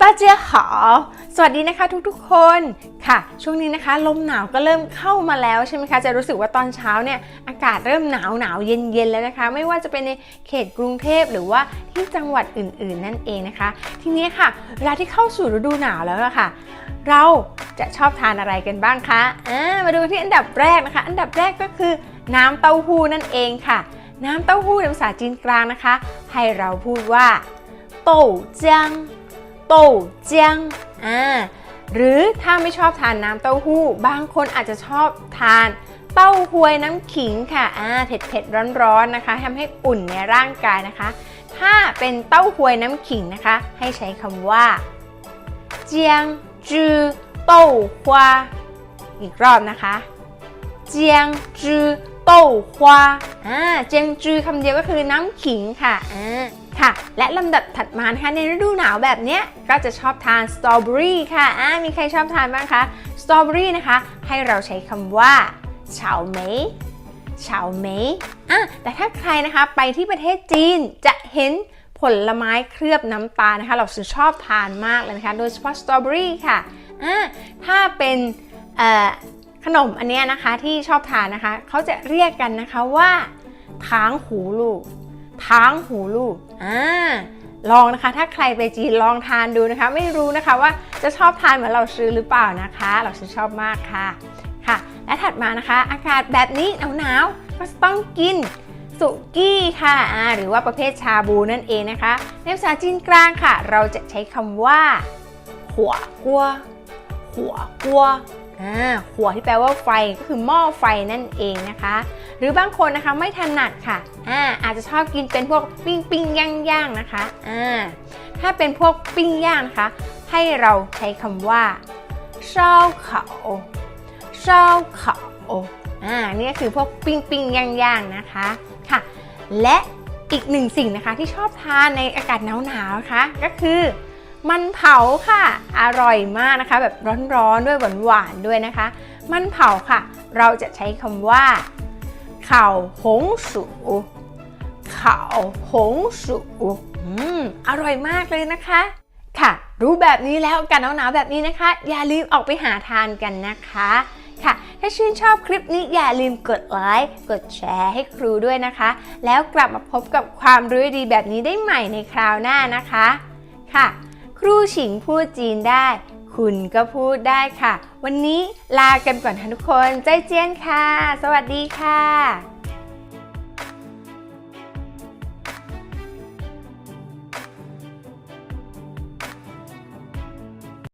ตาเจียหาสวัสดีนะคะทุกๆคนค่ะ ช่วงนี้นะคะ ลมหนาวก็เริ่มเข้ามาแล้วใช่ไหมคะ จะรู้สึกว่าตอนเช้าเนี่ยอากาศเริ่มหนาวหนาวเย็นเย็นๆแล้วนะคะ ไม่ว่าจะเป็นในเขตกรุงเทพหรือว่าที่จังหวัดอื่นๆ นั่นเองนะคะ ทีนี้ค่ะ เวลาที่เข้าสู่ฤดูหนาวแล้วะค่ะ เราจะชอบทานอะไรกันบ้างคะามาดูที่อันดับแรกนะคะ อันดับแรกก็คือน้ำเต้าหู้นั่นเองค่ะ น้ำเต้าหู้ในภาษาจีนกลางนะคะ ให้เราพูดว่า โต้เจียง โต้เจียงอ่าหรือถ้าไม่ชอบทานน้ำเต้าหู้ บางคนอาจจะชอบทานเต้าหวยน้ำขิงค่ะอ่าเผ็ดเผ็ดร้อนร้อนๆนะคะทำให้อุ่นในร่างกายนะคะ ถ้าเป็นเต้าหวยน้ำขิงนะคะ ให้ใช้คำว่าเจียงจือเต้าฮวาอีกรอบนะคะเจียงจือ เต้าฮวาอ่าเจียงจือคำเดียวก็คือน้ำขิงค่ะอ่าค่ะและลำดับถัดมานะคะในฤดูหนาวแบบเนี้ยก็จะชอบทานสตรอเบอรี่ค่ะอ่ามีใครชอบทานบ้างคะสตรอเบอรี่นะคะ ให้เราใช้คำว่าเฉาเหมยเฉาเหมยอะแต่ถ้าใครนะคะไปที่ประเทศจีนจะเห็นผลไม้เคลือบน้ำตาลนะคะ เราชอบทานมากเลยนะคะ โดยเฉพาะสตรอเบอรี่ค่ะอ่าถ้าเป็นเอ่อ ขนมอันนี้นะคะที่ชอบทานนะคะเขาจะเรียกกันนะคะว่าท้างหูลูกท้างหูลูกอ่าลองนะคะ ถ้าใครไปจีนลองทานดูนะคะ ไม่รู้นะคะว่าจะชอบทานเหมือนเราซื้อหรือเปล่านะคะ เราซื้อชอบมากค่ะค่ะ และถัดมานะคะ อากาศแบบนี้หนาวๆก็ต้องกินสุกี้ค่ะหรือว่าประเภทชาบูนั่นเองนะคะในภาษาจีนกลางค่ะ เราจะใช้คำว่า หัวกัวหัวกัว หัวที่แปลว่าไฟก็คือหม้อไฟนั่นเองนะคะ หรือบางคนนะคะไม่ถนัดค่ะอ่าอาจจะชอบกินเป็นพวกปิ้งปิ้งย่างย่างนะคะอ่าถ้าเป็นพวกปิ้งย่างนะคะ ให้เราใช้คำว่าเช่าเขาเช่าเขาอ่านี่ก็คือพวกปิ้งปิ้งย่างย่างนะคะค่ะ และอีกหนึ่งสิ่งนะคะที่ชอบทานในอากาศหนาวๆนะคะ ก็คือ มันเผาค่ะ อร่อยมากนะคะ แบบร้อนๆด้วยหวานๆด้วยนะคะ มันเผาค่ะ เราจะใช้คำว่าเข่าหงสูข่าหงสูอืมอร่อยมากเลยนะคะ ค่ะ รู้แบบนี้แล้วอากาศหนาวๆแบบนี้นะคะ อย่าลืมออกไปหาทานกันนะคะค่ะ ถ้าชื่นชอบคลิปนี้อย่าลืมกดไลค์ กดแชร์ให้ครูด้วยนะคะ แล้วกลับมาพบกับความรู้ดีแบบนี้ได้ใหม่ในคราวหน้านะคะ ค่ะ ฉิงพูดจีนได้ คุณก็พูดได้ค่ะ วันนี้ลากันก่อนค่ะทุกคนใจเจียนค่ะ สวัสดีค่ะ